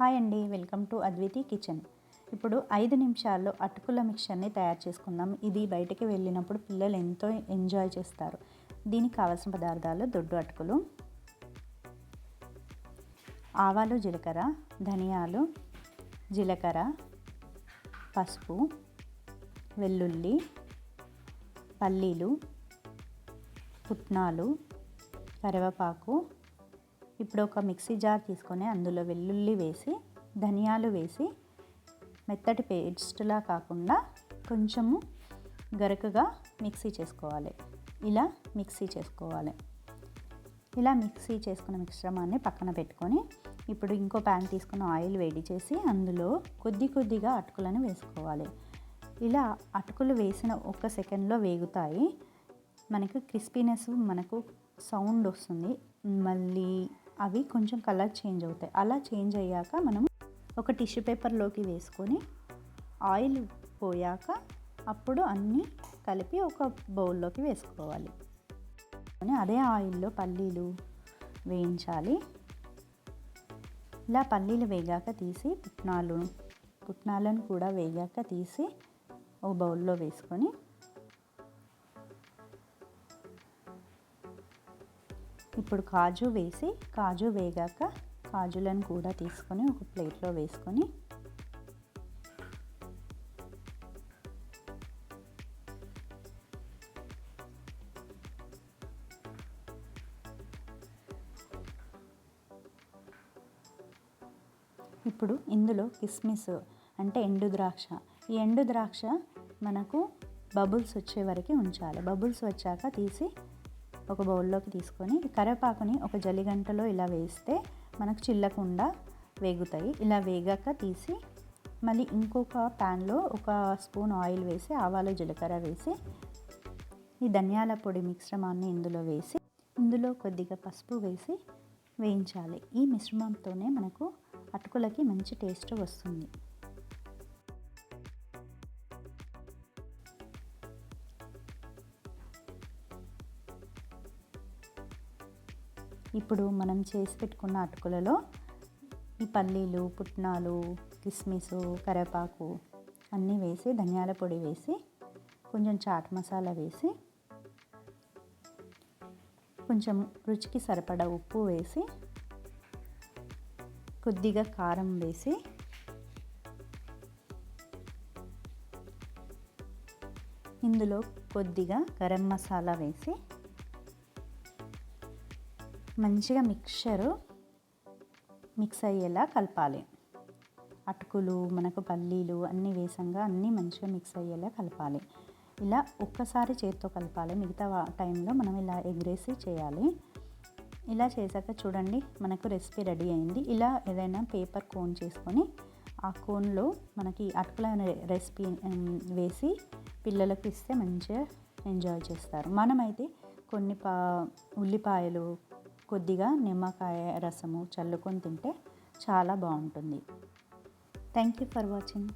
Hi అండి welcome to Adviti kitchen. ఇప్పుడు ఐదు నిమిషాల్లో అటుకుల మిక్చర్ని తయారు చేసుకుందాం. ఇది బయటికి వెళ్ళినప్పుడు పిల్లలు ఎంతో ఎంజాయ్ చేస్తారు. దీనికి కావాల్సిన పదార్థాలు దొడ్డు అటుకులు ఆవాలు జీలకర్ర ధనియాలు జీలకర్ర పసుపు వెల్లుల్లి పల్లీలు పుట్నాలు కరివేపాకు ఇప్పుడు ఒక మిక్సీ జార్ తీసుకొని అందులో వెల్లుల్లి వేసి ధనియాలు వేసి మెత్తటి పేస్ట్లా కాకుండా కొంచెము గరకగా మిక్సీ చేసుకోవాలి. ఇలా మిక్సీ చేసుకోవాలి. ఇలా మిక్సీ చేసుకున్న మిశ్రమాన్ని పక్కన పెట్టుకొని ఇప్పుడు ఇంకో ప్యాన్ తీసుకుని ఆయిల్ వేడి చేసి అందులో కొద్ది కొద్దిగా అటుకులను వేసుకోవాలి. ఇలా అటుకులు వేసిన ఒక సెకండ్లో వేగుతాయి. మనకు క్రిస్పీనెస్ మనకు సౌండ్ వస్తుంది. మళ్ళీ అవి కొంచెం కలర్ చేంజ్ అవుతాయి. అలా చేంజ్ అయ్యాక మనం ఒక టిష్యూ పేపర్లోకి వేసుకొని ఆయిల్ పోయాక అప్పుడు అన్నీ కలిపి ఒక బౌల్లోకి వేసుకోవాలి. అదే ఆయిల్లో పల్లీలు వేయించాలి. ఇలా పల్లీలు వేగాక తీసి పుట్నాలు పుట్నాలను కూడా వేగాక తీసి ఒక బౌల్లో వేసుకొని ఇప్పుడు కాజు వేసి కాజు వేగాక కాజులను కూడా తీసుకొని ఒక ప్లేట్లో వేసుకొని ఇప్పుడు ఇందులో కిస్మిస్ అంటే ఎండు ద్రాక్ష. ఈ ఎండు ద్రాక్ష మనకు బబుల్స్ వచ్చే వరకు ఉంచాలి. బబుల్స్ వచ్చాక తీసి ఒక బౌల్లోకి తీసుకొని కరివేపాకుని ఒక జలిగంటలో ఇలా వేస్తే మనకు చిల్లకుండా వేగుతాయి. ఇలా వేగాక తీసి మళ్ళీ ఇంకొక ప్యాన్లో ఒక స్పూన్ ఆయిల్ వేసి ఆవాలు జీలకర్ర వేసి ఈ ధనియాల పొడి మిశ్రమాన్ని ఇందులో వేసి ఇందులో కొద్దిగా పసుపు వేసి వేయించాలి. ఈ మిశ్రమంతోనే మనకు అటుకులకి మంచి టేస్ట్ వస్తుంది. ఇప్పుడు మనం చేసి పెట్టుకున్న అటుకులలో ఈ పల్లీలు పుట్నాలు కిస్మిస్ కరివేపాకు అన్నీ వేసి ధనియాల పొడి వేసి కొంచెం చాట్ మసాలా వేసి కొంచెం రుచికి సరిపడా ఉప్పు వేసి కొద్దిగా కారం వేసి ఇందులో కొద్దిగా గరం మసాలా వేసి మంచిగా మిక్చరు మిక్స్ అయ్యేలా కలపాలి. అటుకులు మనకు పల్లీలు అన్నీ వేసంగా అన్నీ మంచిగా మిక్స్ అయ్యేలా కలపాలి. ఇలా ఒక్కసారి చేతితో కలపాలి. మిగతా టైంలో మనం ఇలా ఎగ్రేసి చేయాలి. ఇలా చేశాక చూడండి మనకు రెసిపీ రెడీ అయింది. ఇలా ఏదైనా పేపర్ కోన్ చేసుకొని ఆ కోన్లో మనకి అటుకుల రెసిపీ వేసి పిల్లలకు ఇస్తే మంచిగా ఎంజాయ్ చేస్తారు. మనమైతే కొన్ని పా ఉల్లిపాయలు కొద్దిగా నిమ్మకాయ రసము చల్లుకొని తింటే చాలా బాగుంటుంది. Thank you for watching